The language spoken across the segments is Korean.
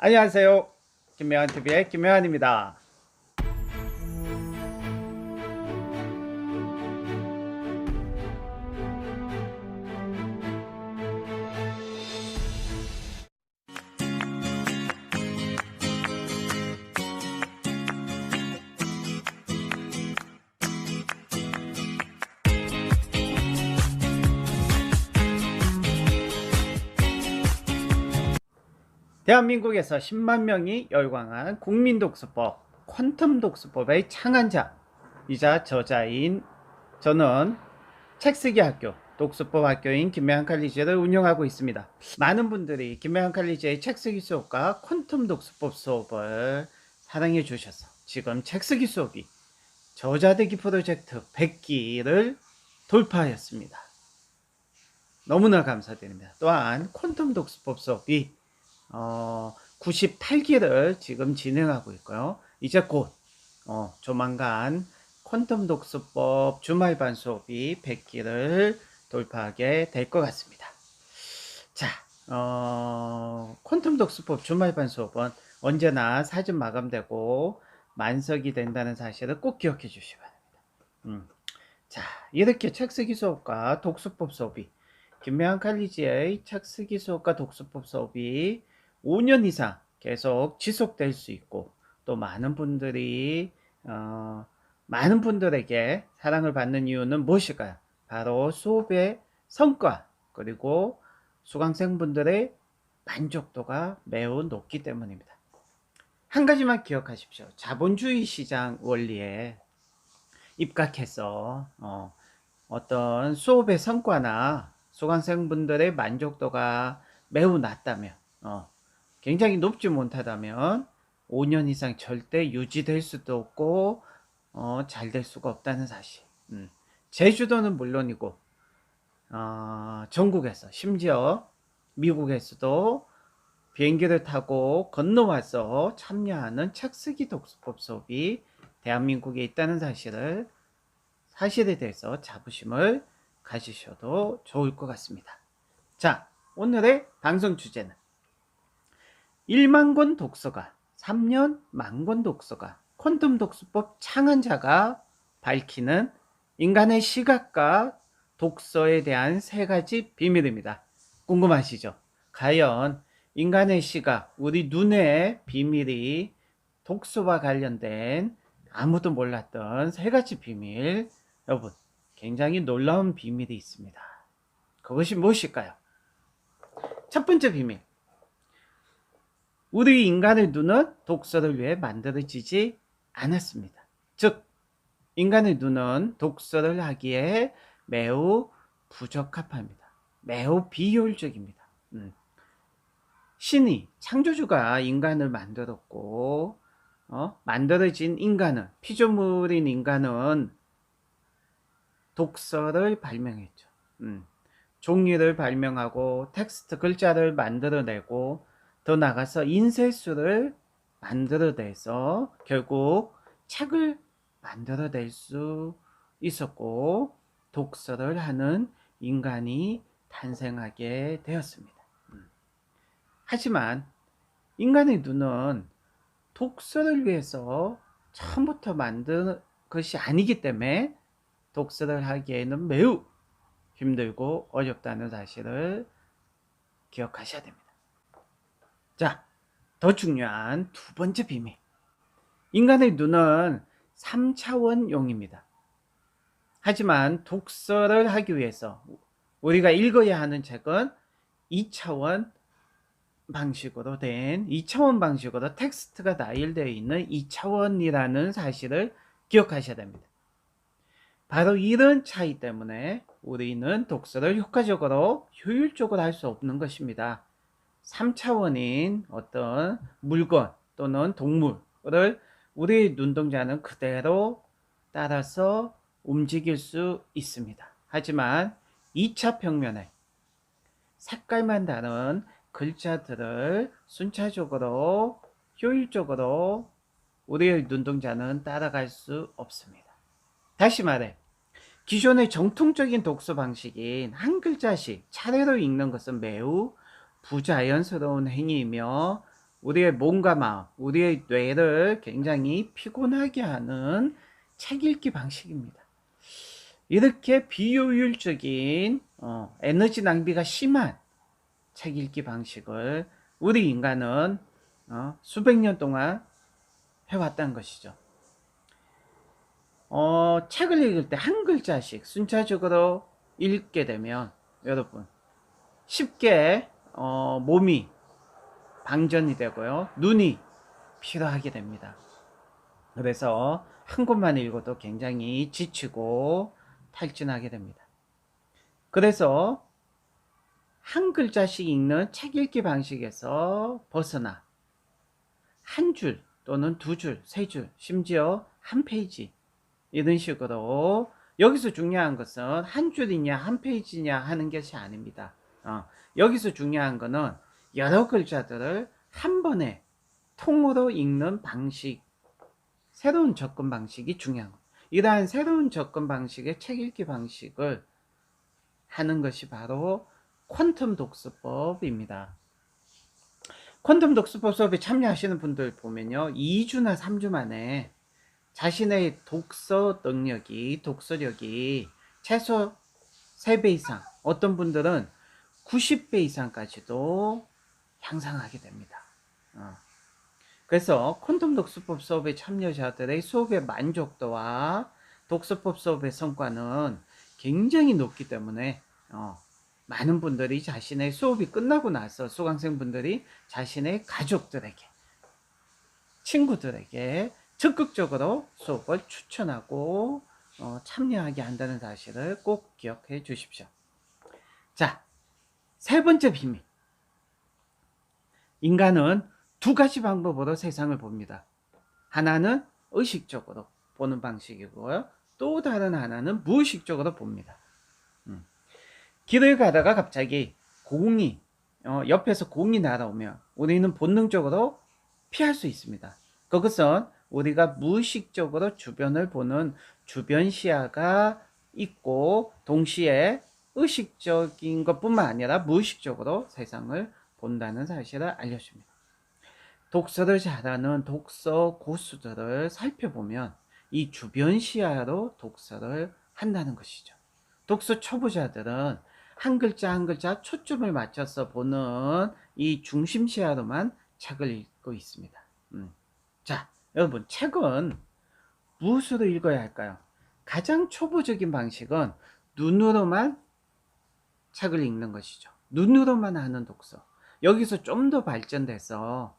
안녕하세요. 김명환TV의 김명환입니다. 대한민국에서 10만 명이 열광한 국민독서법, 퀀텀 독서법의 창안자이자 저자인 저는 책쓰기 학교, 독서법 학교인 김매한 칼리지를 운영하고 있습니다. 많은 분들이 김매한 칼리지의 책쓰기 수업과 퀀텀 독서법 수업을 사랑해 주셔서 지금 책쓰기 수업이 저자되기 프로젝트 100기를 돌파하였습니다. 너무나 감사드립니다. 또한 퀀텀 독서법 수업이 어, 98기를 지금 진행하고 있고요. 이제 곧 어, 조만간 퀀텀 독서법 주말반 수업이 100기를 돌파하게 될 것 같습니다. 자, 어, 퀀텀 독서법 주말반 수업은 언제나 사전 마감되고 만석이 된다는 사실을 꼭 기억해 주시기 바랍니다. 음. 자, 이렇게 책 쓰기 수업과 독서법 수업이 김명한 칼리지의 책 쓰기 수업과 독서법 수업이 5년 이상 계속 지속될 수 있고 또 많은 분들이 어, 많은 분들에게 사랑을 받는 이유는 무엇일까요? 바로 수업의 성과 그리고 수강생분들의 만족도가 매우 높기 때문입니다. 한 가지만 기억하십시오. 자본주의 시장 원리에 입각해서 어, 어떤 수업의 성과나 수강생분들의 만족도가 매우 낮다면 어, 굉장히 높지 못하다면 5년 이상 절대 유지될 수도 없고 어, 잘 될 수가 없다는 사실. 음. 제주도는 물론이고 어, 전국에서 심지어 미국에서도 비행기를 타고 건너와서 참여하는 책쓰기 독서법 수업이 대한민국에 있다는 사실을 사실에 대해서 자부심을 가지셔도 좋을 것 같습니다. 자, 오늘의 방송 주제는 1만 권 독서가 3년 만권 독서가 퀀텀 독서법 창안자가 밝히는 인간의 시각과 독서에 대한 세 가지 비밀입니다. 궁금하시죠? 과연 인간의 시각, 우리 눈의 비밀이 독서와 관련된 아무도 몰랐던 세 가지 비밀, 여러분, 굉장히 놀라운 비밀이 있습니다. 그것이 무엇일까요? 첫 번째 비밀. 우리 인간의 눈은 독서를 위해 만들어지지 않았습니다. 즉, 인간의 눈은 독서를 하기에 매우 부적합합니다. 매우 비효율적입니다. 음. 신이 창조주가 인간을 만들었고 어? 만들어진 인간은 피조물인 인간은 독서를 발명했죠. 음. 종이를 발명하고 텍스트 글자를 만들어내고 더 나가서 인쇄술을 만들어내서 결국 책을 만들어낼 수 있었고 독서를 하는 인간이 탄생하게 되었습니다. 음. 하지만 인간의 눈은 독서를 위해서 처음부터 만든 것이 아니기 때문에 독서를 하기에는 매우 힘들고 어렵다는 사실을 기억하셔야 됩니다. 자, 더 중요한 두 번째 비밀. 인간의 눈은 3차원용입니다. 하지만 독서를 하기 위해서 우리가 읽어야 하는 책은 2차원 방식으로 된 2차원 방식으로 텍스트가 나열되어 있는 2차원이라는 사실을 기억하셔야 됩니다. 바로 이런 차이 때문에 우리는 독서를 효과적으로 효율적으로 할 수 없는 것입니다. 3차원인 어떤 물건 또는 동물을 우리 눈동자는 그대로 따라서 움직일 수 있습니다. 하지만 2차 평면에 색깔만 다른 글자들을 순차적으로 효율적으로 우리의 눈동자는 따라갈 수 없습니다. 다시 말해, 기존의 정통적인 독서 방식인 한 글자씩 차례로 읽는 것은 매우 부자연스러운 행위이며 우리의 몸과 마음, 우리의 뇌를 굉장히 피곤하게 하는 책 읽기 방식입니다. 이렇게 비효율적인 어, 에너지 낭비가 심한 책 읽기 방식을 우리 인간은 어, 수백 년 동안 해왔다는 것이죠. 어, 책을 읽을 때 한 글자씩 순차적으로 읽게 되면 여러분 쉽게 어, 몸이 방전이 되고요. 눈이 피로하게 됩니다. 그래서 한 곳만 읽어도 굉장히 지치고 탈진하게 됩니다. 그래서 한 글자씩 읽는 책 읽기 방식에서 벗어나 한 줄 또는 두 줄, 세 줄, 심지어 한 페이지 이런 식으로 여기서 중요한 것은 한 줄이냐 한 페이지냐 하는 것이 아닙니다. 어, 여기서 중요한 것은 여러 글자들을 한 번에 통으로 읽는 방식, 새로운 접근 방식이 중요한 것. 이러한 새로운 접근 방식의 책 읽기 방식을 하는 것이 바로 퀀텀 독서법입니다. 퀀텀 독서법 수업에 참여하시는 분들 보면요. 2주나 3주 만에 자신의 독서 능력이, 독서력이 최소 3배 이상, 어떤 분들은 90배 이상까지도 향상하게 됩니다. 어. 그래서 콘돔 독서법 수업의 참여자들의 수업의 만족도와 독서법 수업의 성과는 굉장히 높기 때문에 어, 많은 분들이 자신의 수업이 끝나고 나서 수강생분들이 자신의 가족들에게 친구들에게 적극적으로 수업을 추천하고 어, 참여하게 한다는 사실을 꼭 기억해 주십시오. 자, 세 번째 비밀. 인간은 두 가지 방법으로 세상을 봅니다. 하나는 의식적으로 보는 방식이고요. 또 다른 하나는 무의식적으로 봅니다. 음. 길을 가다가 갑자기 공이 어, 옆에서 공이 날아오면 우리는 본능적으로 피할 수 있습니다. 그것은 우리가 무의식적으로 주변을 보는 주변 시야가 있고 동시에 의식적인 것뿐만 아니라 무의식적으로 세상을 본다는 사실을 알려줍니다. 독서를 잘하는 독서 고수들을 살펴보면 이 주변 시야로 독서를 한다는 것이죠. 독서 초보자들은 한 글자 한 글자 초점을 맞춰서 보는 이 중심 시야로만 책을 읽고 있습니다. 음. 자, 여러분, 책은 무엇으로 읽어야 할까요? 가장 초보적인 방식은 눈으로만 책을 읽는 것이죠. 눈으로만 하는 독서. 여기서 좀 더 발전돼서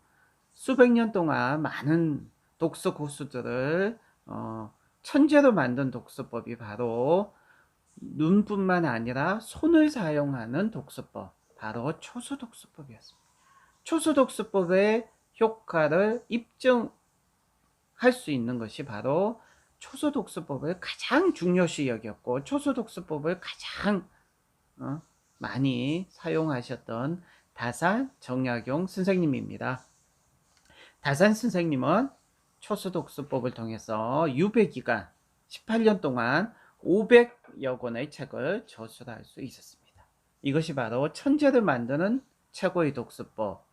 수백 년 동안 많은 독서 고수들을 어, 천재로 만든 독서법이 바로 눈뿐만 아니라 손을 사용하는 독서법, 바로 초수 독서법이었습니다. 초수 독서법의 효과를 입증할 수 있는 것이 바로 초수 독서법을 가장 중요시 여겼고 초수 독서법을 가장 어, 많이 사용하셨던 다산 정약용 선생님입니다. 다산 선생님은 초수독수법을 통해서 유배기간 18년 동안 500여 권의 책을 저술할 수 있었습니다. 이것이 바로 천재를 만드는 최고의 독서법,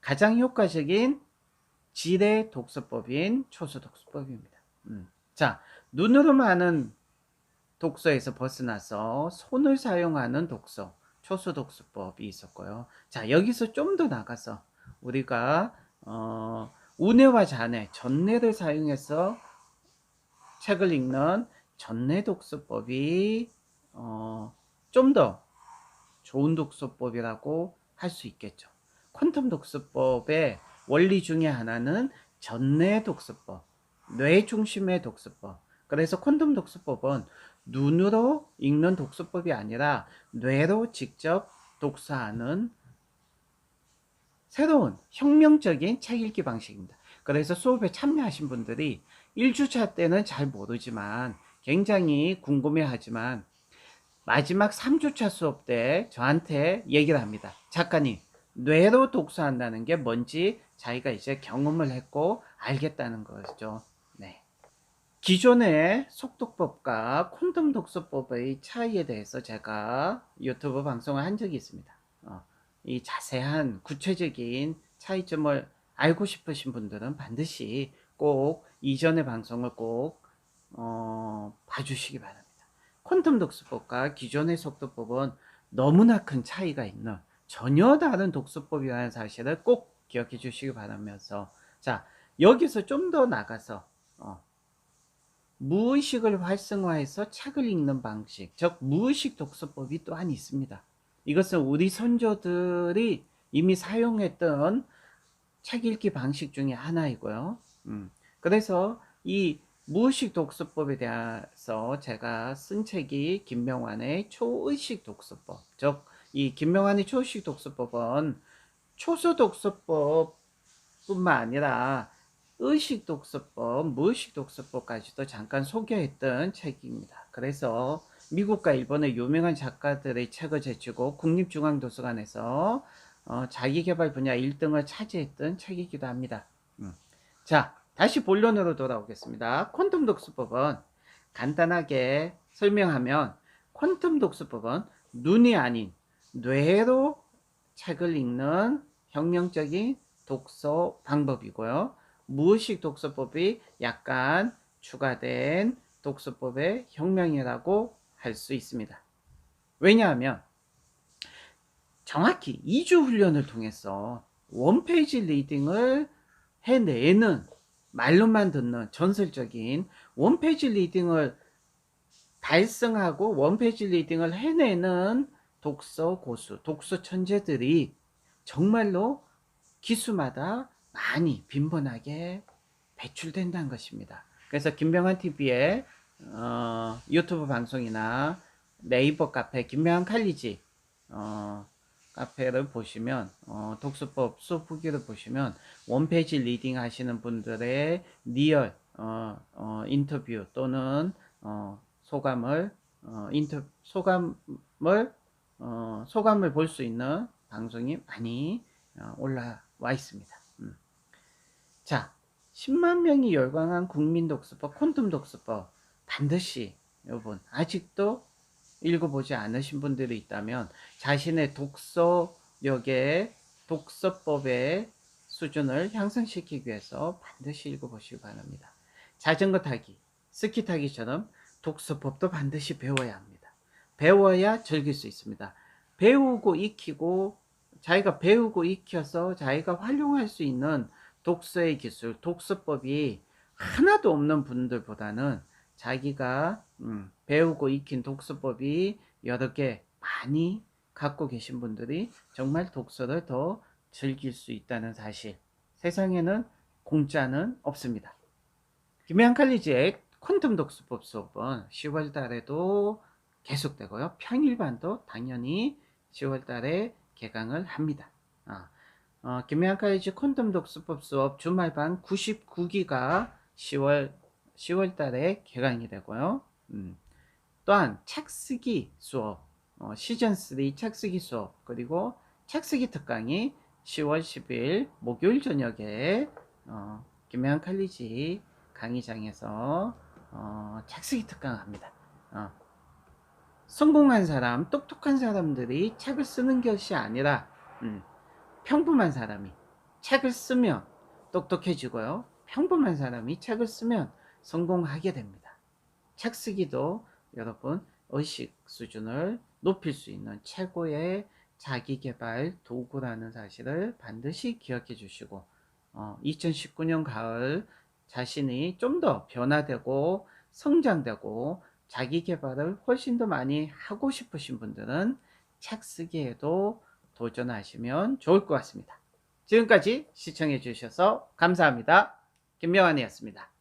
가장 효과적인 지뢰 독서법인 초수 독서법입니다. 음. 자, 눈으로만 하는 독서에서 벗어나서 손을 사용하는 독서, 초수 독서법이 있었고요. 자, 여기서 좀 더 나가서 우리가 어, 우뇌와 자뇌, 전뇌를 사용해서 책을 읽는 전뇌 독서법이 어, 좀 더 좋은 독서법이라고 할 수 있겠죠. 퀀텀 독서법의 원리 중에 하나는 전뇌 독서법, 뇌 중심의 독서법. 그래서 퀀텀 독서법은 눈으로 읽는 독서법이 아니라 뇌로 직접 독서하는 새로운 혁명적인 책 읽기 방식입니다. 그래서 수업에 참여하신 분들이 1주차 때는 잘 모르지만 굉장히 궁금해 하지만 마지막 3주차 수업 때 저한테 얘기를 합니다. 작가님, 뇌로 독서한다는 게 뭔지 자기가 이제 경험을 했고 알겠다는 거죠. 네. 기존의 속독법과 콘돔 독서법의 차이에 대해서 제가 유튜브 방송을 한 적이 있습니다. 어, 이 자세한 구체적인 차이점을 알고 싶으신 분들은 반드시 꼭 이전의 방송을 꼭 어, 봐주시기 바랍니다. 퀀텀 독서법과 기존의 속도법은 너무나 큰 차이가 있는 전혀 다른 독서법이라는 사실을 꼭 기억해 주시기 바라면서 자 여기서 좀 더 나가서 어, 무의식을 활성화해서 책을 읽는 방식, 즉 무의식 독서법이 또한 있습니다. 이것은 우리 선조들이 이미 사용했던 책 읽기 방식 중에 하나이고요. 음, 그래서 이 무의식 독서법에 대해서 제가 쓴 책이 김명환의 초의식 독서법. 즉, 이 김명환의 초의식 독서법은 초소 독서법 뿐만 아니라 의식 독서법, 무의식 독서법까지도 잠깐 소개했던 책입니다. 그래서 미국과 일본의 유명한 작가들의 책을 제치고 국립중앙도서관에서 어, 자기개발 분야 1등을 차지했던 책이기도 합니다. 음. 자, 다시 본론으로 돌아오겠습니다. 퀀텀 독서법은 간단하게 설명하면 퀀텀 독서법은 눈이 아닌 뇌로 책을 읽는 혁명적인 독서 방법이고요. 무의식 독서법이 약간 추가된 독서법의 혁명이라고 할 수 있습니다. 왜냐하면 정확히 2주 훈련을 통해서 원페이지 리딩을 해내는 말로만 듣는 전설적인 원페이지 리딩을 달성하고 원페이지 리딩을 해내는 독서 고수, 독서 천재들이 정말로 기수마다 많이 빈번하게 배출된다는 것입니다. 그래서 김병환 TV의 어, 유튜브 방송이나 네이버 카페 김병환 칼리지 어, 카페를 보시면 어, 독서법 수업 후기를 보시면 원페이지 리딩 하시는 분들의 리얼 어, 어, 인터뷰 또는 어, 소감을 어, 인터 소감을 어, 소감을 볼 수 있는 방송이 많이 어, 올라와 있습니다. 음. 자, 10만 명이 열광한 국민 독서법, 콘돔 독서법 반드시 여러분 아직도 읽어보지 않으신 분들이 있다면 자신의 독서력의 독서법의 수준을 향상시키기 위해서 반드시 읽어보시기 바랍니다. 자전거 타기, 스키 타기처럼 독서법도 반드시 배워야 합니다. 배워야 즐길 수 있습니다. 배우고 익히고 자기가 배우고 익혀서 자기가 활용할 수 있는 독서의 기술, 독서법이 하나도 없는 분들보다는 자기가 음, 배우고 익힌 독서법이 여러 개 많이 갖고 계신 분들이 정말 독서를 더 즐길 수 있다는 사실. 세상에는 공짜는 없습니다. 김혜한 칼리지의 퀀텀 독서법 수업은 10월 달에도 계속되고요. 평일반도 당연히 10월 달에 개강을 합니다. 어, 어, 칼리지 퀀텀 독서법 수업 주말반 99기가 10월 10월 달에 개강이 되고요. 음, 또한 책 쓰기 수업, 어, 시즌 3책 쓰기 수업, 그리고 책 쓰기 특강이 10월 10일 목요일 저녁에 어, 김혜한 칼리지 강의장에서 어, 책 쓰기 특강을 합니다. 어, 성공한 사람, 똑똑한 사람들이 책을 쓰는 것이 아니라 음, 평범한 사람이 책을 쓰면 똑똑해지고요. 평범한 사람이 책을 쓰면 성공하게 됩니다. 책 쓰기도 여러분 의식 수준을 높일 수 있는 최고의 자기 개발 도구라는 사실을 반드시 기억해 주시고 어, 2019년 가을 자신이 좀 더 변화되고 성장되고 자기 개발을 훨씬 더 많이 하고 싶으신 분들은 책 쓰기에도 도전하시면 좋을 것 같습니다. 지금까지 시청해 주셔서 감사합니다. 김명환이었습니다.